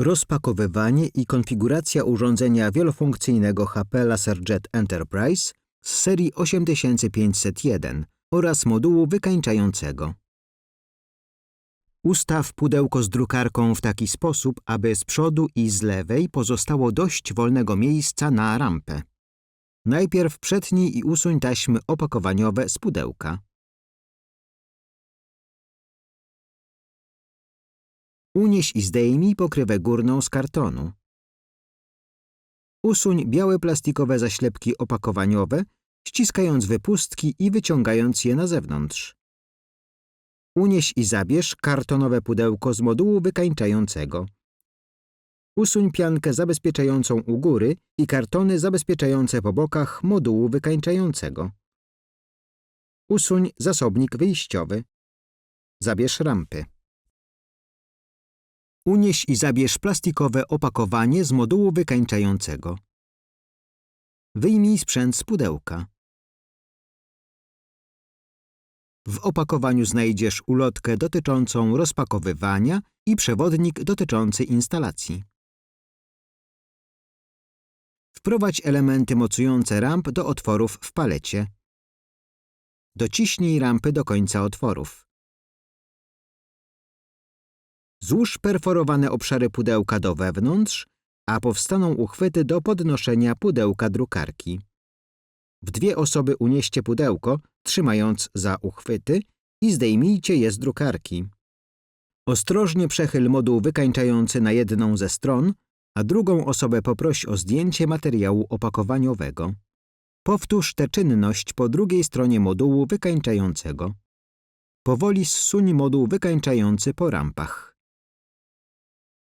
rozpakowywanie i konfiguracja urządzenia wielofunkcyjnego HP LaserJet Enterprise z serii 8501 oraz modułu wykańczającego. Ustaw pudełko z drukarką w taki sposób, aby z przodu i z lewej pozostało dość wolnego miejsca na rampę. Najpierw przetnij i usuń taśmy opakowaniowe z pudełka. Unieś i zdejmij pokrywę górną z kartonu. Usuń białe plastikowe zaślepki opakowaniowe, ściskając wypustki i wyciągając je na zewnątrz. Unieś i zabierz kartonowe pudełko z modułu wykańczającego. Usuń piankę zabezpieczającą u góry i kartony zabezpieczające po bokach modułu wykańczającego. Usuń zasobnik wyjściowy. Zabierz rampy. Unieś i zabierz plastikowe opakowanie z modułu wykańczającego. Wyjmij sprzęt z pudełka. W opakowaniu znajdziesz ulotkę dotyczącą rozpakowywania i przewodnik dotyczący instalacji. Wprowadź elementy mocujące ramp do otworów w palecie. Dociśnij rampy do końca otworów. Złóż perforowane obszary pudełka do wewnątrz, a powstaną uchwyty do podnoszenia pudełka drukarki. W dwie osoby unieście pudełko, trzymając za uchwyty i zdejmijcie je z drukarki. Ostrożnie przechyl moduł wykańczający na jedną ze stron, a drugą osobę poproś o zdjęcie materiału opakowaniowego. Powtórz tę czynność po drugiej stronie modułu wykańczającego. Powoli zsuń moduł wykańczający po rampach.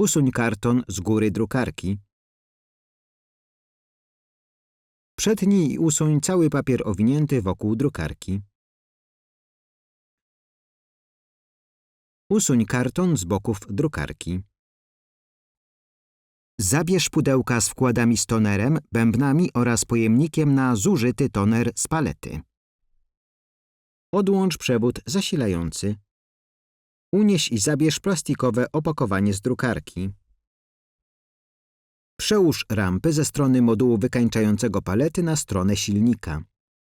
Usuń karton z góry drukarki. Przetnij i usuń cały papier owinięty wokół drukarki. Usuń karton z boków drukarki. Zabierz pudełka z wkładami z tonerem, bębnami oraz pojemnikiem na zużyty toner z palety. Odłącz przewód zasilający. Unieś i zabierz plastikowe opakowanie z drukarki. Przełóż rampy ze strony modułu wykańczającego palety na stronę silnika.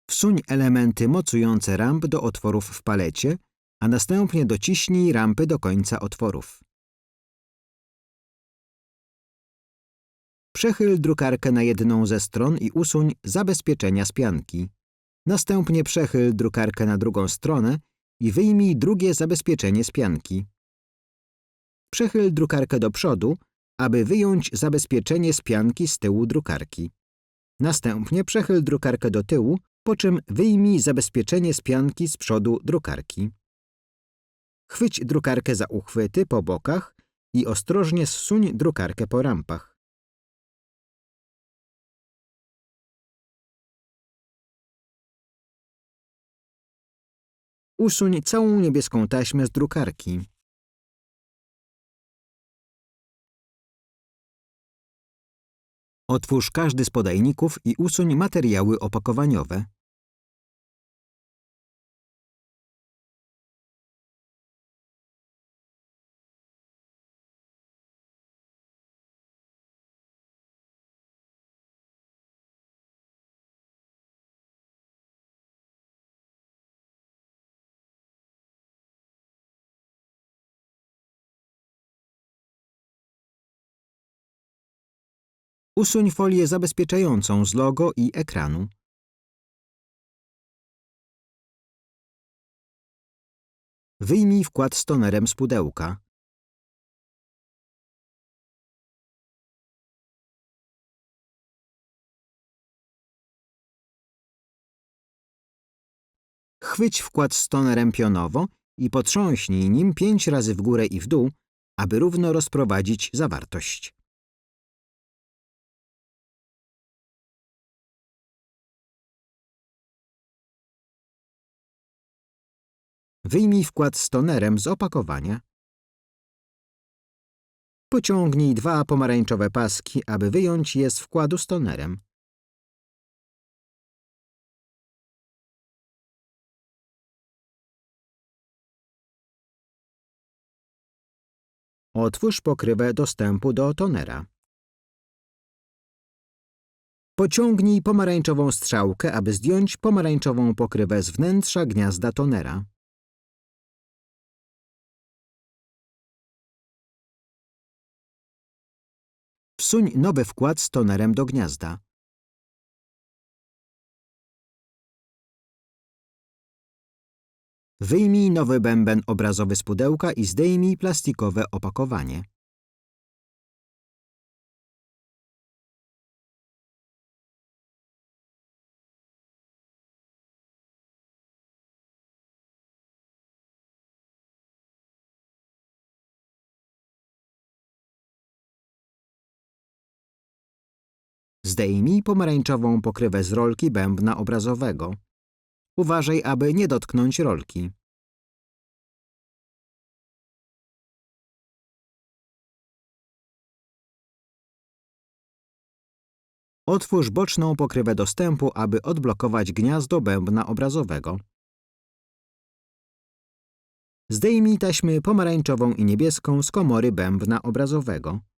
Wsuń elementy mocujące ramp do otworów w palecie, a następnie dociśnij rampy do końca otworów. Przechyl drukarkę na jedną ze stron i usuń zabezpieczenia z pianki. Następnie przechyl drukarkę na drugą stronę i wyjmij drugie zabezpieczenie z pianki. Przechyl drukarkę do przodu, aby wyjąć zabezpieczenie z pianki z tyłu drukarki. Następnie przechyl drukarkę do tyłu, po czym wyjmij zabezpieczenie z pianki z przodu drukarki. Chwyć drukarkę za uchwyty po bokach i ostrożnie zsuń drukarkę po rampach. Usuń całą niebieską taśmę z drukarki. Otwórz każdy z podajników i usuń materiały opakowaniowe. Usuń folię zabezpieczającą z logo i ekranu. Wyjmij wkład z tonerem z pudełka. Chwyć wkład z tonerem pionowo i potrząśnij nim pięć razy w górę i w dół, aby równo rozprowadzić zawartość. Wyjmij wkład z tonerem z opakowania. Pociągnij dwa pomarańczowe paski, aby wyjąć je z wkładu z tonerem. Otwórz pokrywę dostępu do tonera. Pociągnij pomarańczową strzałkę, aby zdjąć pomarańczową pokrywę z wnętrza gniazda tonera. Wsuń nowy wkład z tonerem do gniazda. Wyjmij nowy bęben obrazowy z pudełka i zdejmij plastikowe opakowanie. Zdejmij pomarańczową pokrywę z rolki bębna obrazowego. Uważaj, aby nie dotknąć rolki. Otwórz boczną pokrywę dostępu, aby odblokować gniazdo bębna obrazowego. Zdejmij taśmy pomarańczową i niebieską z komory bębna obrazowego.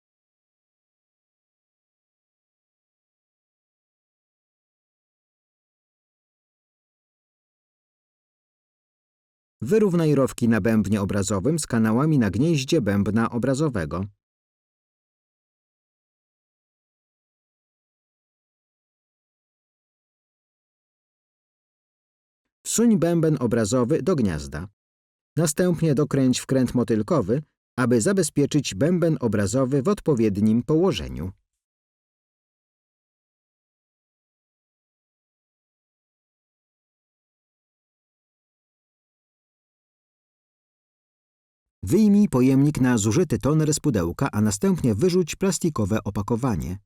Wyrównaj rowki na bębnie obrazowym z kanałami na gnieździe bębna obrazowego. Wsuń bęben obrazowy do gniazda. Następnie dokręć wkręt motylkowy, aby zabezpieczyć bęben obrazowy w odpowiednim położeniu. Wyjmij pojemnik na zużyty toner z pudełka, a następnie wyrzuć plastikowe opakowanie.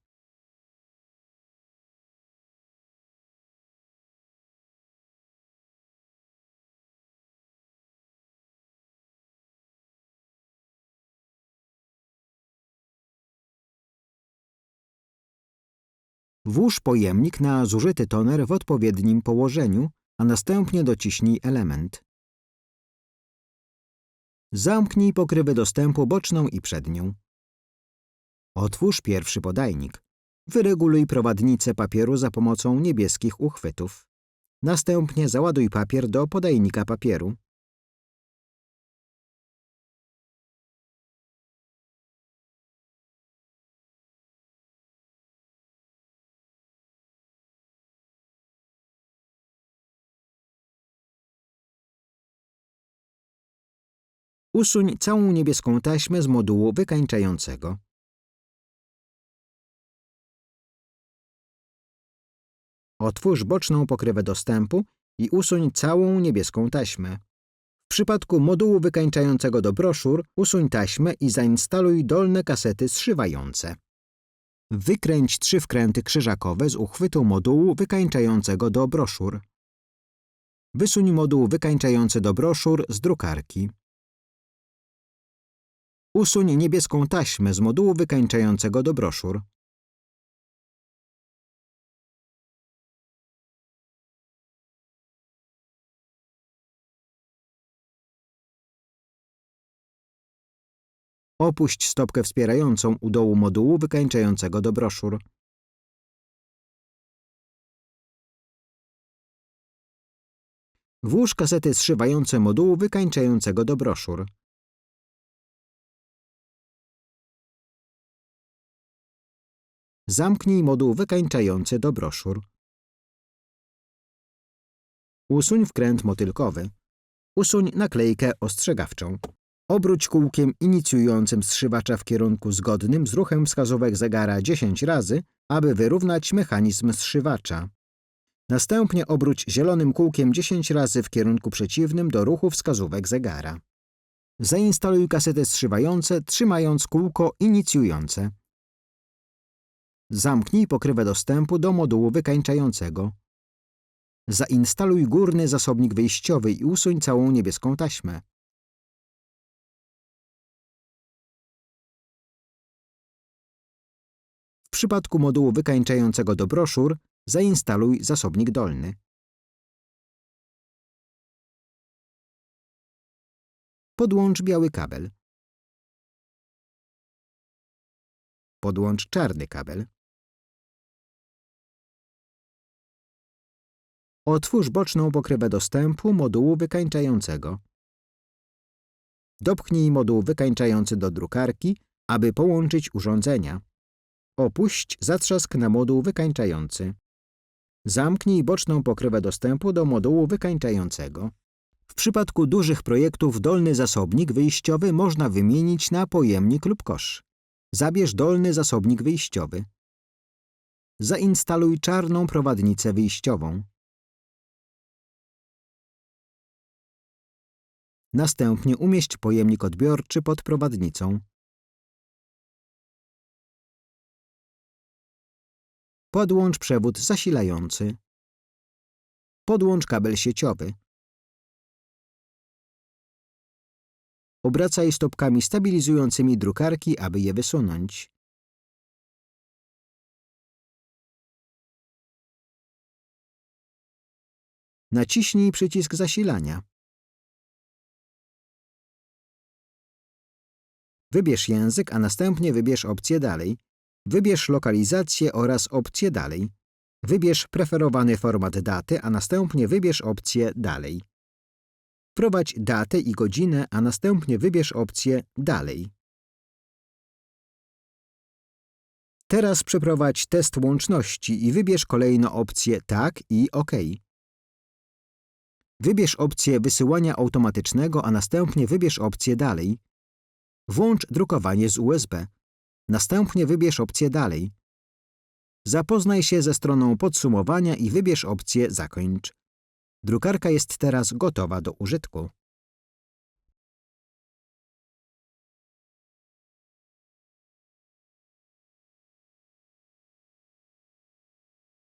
Włóż pojemnik na zużyty toner w odpowiednim położeniu, a następnie dociśnij element. Zamknij pokrywę dostępu boczną i przednią. Otwórz pierwszy podajnik. Wyreguluj prowadnicę papieru za pomocą niebieskich uchwytów. Następnie załaduj papier do podajnika papieru. Usuń całą niebieską taśmę z modułu wykańczającego. Otwórz boczną pokrywę dostępu i usuń całą niebieską taśmę. W przypadku modułu wykańczającego do broszur usuń taśmę i zainstaluj dolne kasety zszywające. Wykręć trzy wkręty krzyżakowe z uchwytu modułu wykańczającego do broszur. Wysuń moduł wykańczający do broszur z drukarki. Usuń niebieską taśmę z modułu wykańczającego do broszur. Opuść stopkę wspierającą u dołu modułu wykańczającego do broszur. Włóż kasety zszywające modułu wykańczającego do broszur. Zamknij moduł wykańczający do broszur. Usuń wkręt motylkowy. Usuń naklejkę ostrzegawczą. Obróć kółkiem inicjującym zszywacza w kierunku zgodnym z ruchem wskazówek zegara 10 razy, aby wyrównać mechanizm zszywacza. Następnie obróć zielonym kółkiem 10 razy w kierunku przeciwnym do ruchu wskazówek zegara. Zainstaluj kasety zszywające, trzymając kółko inicjujące. Zamknij pokrywę dostępu do modułu wykańczającego. Zainstaluj górny zasobnik wyjściowy i usuń całą niebieską taśmę. W przypadku modułu wykańczającego do broszur zainstaluj zasobnik dolny. Podłącz biały kabel. podłącz czarny kabel. Otwórz boczną pokrywę dostępu modułu wykańczającego. Dopchnij moduł wykańczający do drukarki, aby połączyć urządzenia. Opuść zatrzask na moduł wykańczający. Zamknij boczną pokrywę dostępu do modułu wykańczającego. W przypadku dużych projektów dolny zasobnik wyjściowy można wymienić na pojemnik lub kosz. Zabierz dolny zasobnik wyjściowy. Zainstaluj czarną prowadnicę wyjściową. Następnie umieść pojemnik odbiorczy pod prowadnicą. Podłącz przewód zasilający. Podłącz kabel sieciowy. Obracaj stopkami stabilizującymi drukarki, aby je wysunąć. Naciśnij przycisk zasilania. Wybierz język, a następnie wybierz opcję Dalej. Wybierz lokalizację oraz opcję Dalej. Wybierz preferowany format daty, a następnie wybierz opcję Dalej. Wprowadź datę i godzinę, a następnie wybierz opcję Dalej. Teraz przeprowadź test łączności i wybierz kolejno opcję Tak i OK. Wybierz opcję wysyłania automatycznego, a następnie wybierz opcję Dalej. Włącz drukowanie z USB. Następnie wybierz opcję Dalej. Zapoznaj się ze stroną podsumowania i wybierz opcję Zakończ. Drukarka jest teraz gotowa do użytku.